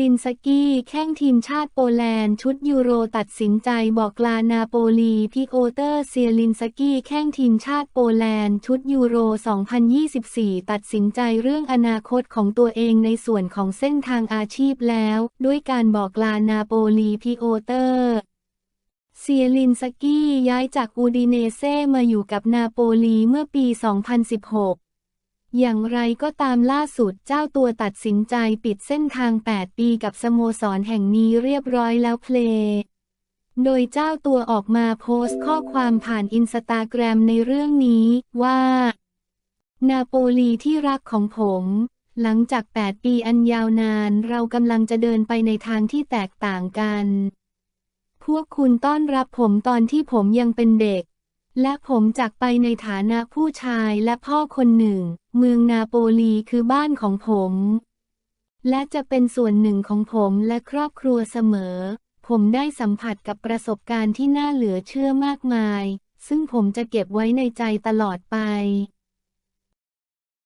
ลินสกี้แข้งทีมชาติโปแลนด์ ชุดยูโรตัดสินใจบอกลานาโปลีพิโอเตอร์เซียลินสกี้แข้งทีมชาติโปแลนด์ ชุดยูโร 2024 ตัดสินใจเรื่องอนาคตของตัวเองในส่วนของเส้นทางอาชีพแล้ว ด้วยการบอกลานาโปลีพิโอเตอร์เซียลินสกี้ย้ายจากอูดิเนเซ่มาอยู่กับนาโปลีเมื่อปี 2016 อย่างไรก็ตามล่าสุดเจ้าตัวตัดสินใจปิดเส้นทาง 8 ปีกับสโมสรแห่งนี้เรียบร้อยแล้วเพลโดยเจ้าตัวออกมาโพสต์ข้อความผ่านอินสตาแกรมในเรื่องนี้ว่า นาโปลีที่รักของผม หลังจาก 8 ปีอันยาวนานเรากำลังจะเดินไปในทางที่แตกต่างกัน พวกคุณต้อนรับผมตอนที่ผมยังเป็นเด็ก และผมจากไปในฐานะผู้ชายและพ่อคนหนึ่ง เมืองนาโปลีคือบ้านของผม และจะเป็นส่วนหนึ่งของผมและครอบครัวเสมอ ผมได้สัมผัสกับประสบการณ์ที่น่าเหลือเชื่อมากมาย ซึ่งผมจะเก็บไว้ในใจตลอดไป